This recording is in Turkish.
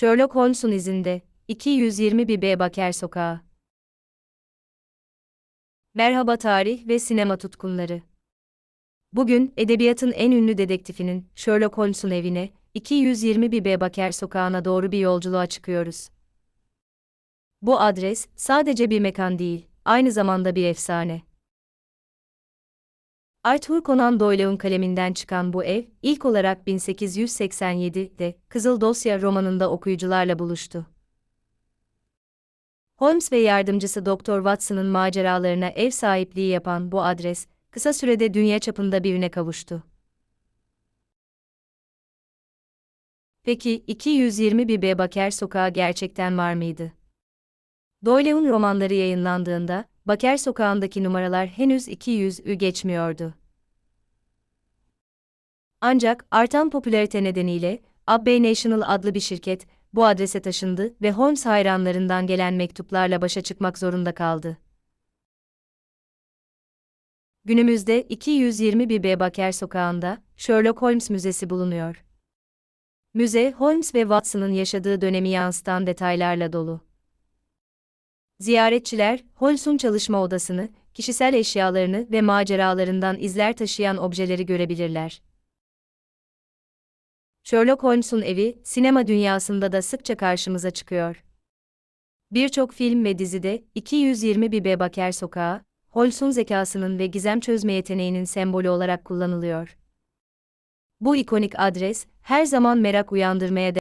Sherlock Holmes'un izinde, 221 B. Baker Sokağı. Merhaba tarih ve sinema tutkunları. Bugün, edebiyatın en ünlü dedektifinin, Sherlock Holmes'un evine, 221 B. Baker Sokağı'na doğru bir yolculuğa çıkıyoruz. Bu adres, sadece bir mekan değil, aynı zamanda bir efsane. Arthur Conan Doyle'un kaleminden çıkan bu ev, ilk olarak 1887'de Kızıl Dosya romanında okuyucularla buluştu. Holmes ve yardımcısı Dr. Watson'ın maceralarına ev sahipliği yapan bu adres, kısa sürede dünya çapında birine kavuştu. Peki 221 B. Baker Sokağı gerçekten var mıydı? Doyle'un romanları yayınlandığında, Baker Sokağı'ndaki numaralar henüz 200'ü geçmiyordu. Ancak artan popülarite nedeniyle Abbey National adlı bir şirket bu adrese taşındı ve Holmes hayranlarından gelen mektuplarla başa çıkmak zorunda kaldı. Günümüzde 221 B. Baker Sokağı'nda Sherlock Holmes Müzesi bulunuyor. Müze, Holmes ve Watson'ın yaşadığı dönemi yansıtan detaylarla dolu. Ziyaretçiler, Holmes'un çalışma odasını, kişisel eşyalarını ve maceralarından izler taşıyan objeleri görebilirler. Sherlock Holmes'un evi, sinema dünyasında da sıkça karşımıza çıkıyor. Birçok film ve dizide 221 B. Baker Sokağı, Holmes'un zekasının ve gizem çözme yeteneğinin sembolü olarak kullanılıyor. Bu ikonik adres, her zaman merak uyandırmaya